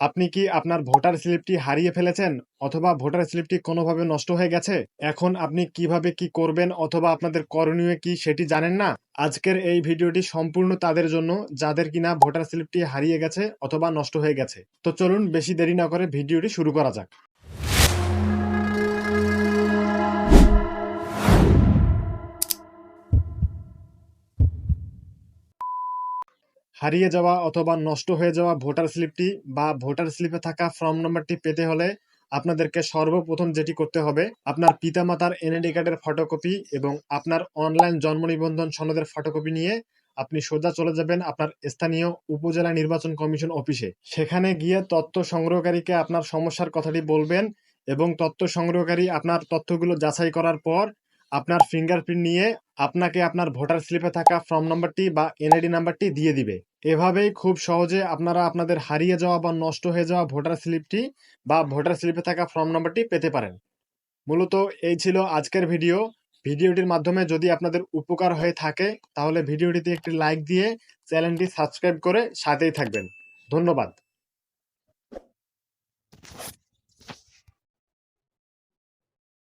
আপনি কি আপনার ভোটার স্লিপটি হারিয়ে ফেলেছেন অথবা ভোটার স্লিপটি কোনোভাবে নষ্ট হয়ে গেছে? এখন আপনি কীভাবে কি করবেন অথবা আপনাদের করণীয় কি সেটি জানেন না? আজকের এই ভিডিওটি সম্পূর্ণ তাদের জন্য, যাদের কিনা ভোটার স্লিপটি হারিয়ে গেছে অথবা নষ্ট হয়ে গেছে। তো চলুন বেশি দেরি না করে ভিডিওটি শুরু করা যাক। হারিয়ে যাওয়া অথবা নষ্ট হয়ে যাওয়া ভোটার স্লিপটি বা ভোটার স্লিপে থাকা ফর্ম নম্বরটি পেতে হলে আপনাদেরকে সর্বপ্রথম যেটি করতে হবে, আপনার পিতামাতার এনআইডি কার্ডের ফটোকপি এবং আপনার অনলাইন জন্ম নিবন্ধন সনদের ফটোকপি নিয়ে আপনি সোজা চলে যাবেন আপনার স্থানীয় উপজেলা নির্বাচন কমিশন অফিসে। সেখানে গিয়ে তথ্য সংগ্রহকারীকে আপনার সমস্যার কথাটি বলবেন এবং তথ্য সংগ্রহকারী আপনার তথ্যগুলো যাচাই করার পর আপনার ফিঙ্গারপ্রিন্ট নিয়ে আপনাকে আপনার ভোটার স্লিপে থাকা ফর্ম নাম্বারটি বা এনআইডি নাম্বারটি দিয়ে দিবে। এভাবেই খুব সহজে আপনারা আপনাদের হারিয়ে যাওয়া বা নষ্ট হয়ে যাওয়া ভোটার স্লিপটি বা ভোটার স্লিপে থাকা ফর্ম নাম্বারটি পেতে পারেন। মূলত এই ছিল আজকের ভিডিও। ভিডিওটির মাধ্যমে যদি আপনাদের উপকার হয়ে থাকে, তাহলে ভিডিওটিতে একটি লাইক দিয়ে চ্যানেলটি সাবস্ক্রাইব করে সাথেই থাকবেন। ধন্যবাদ।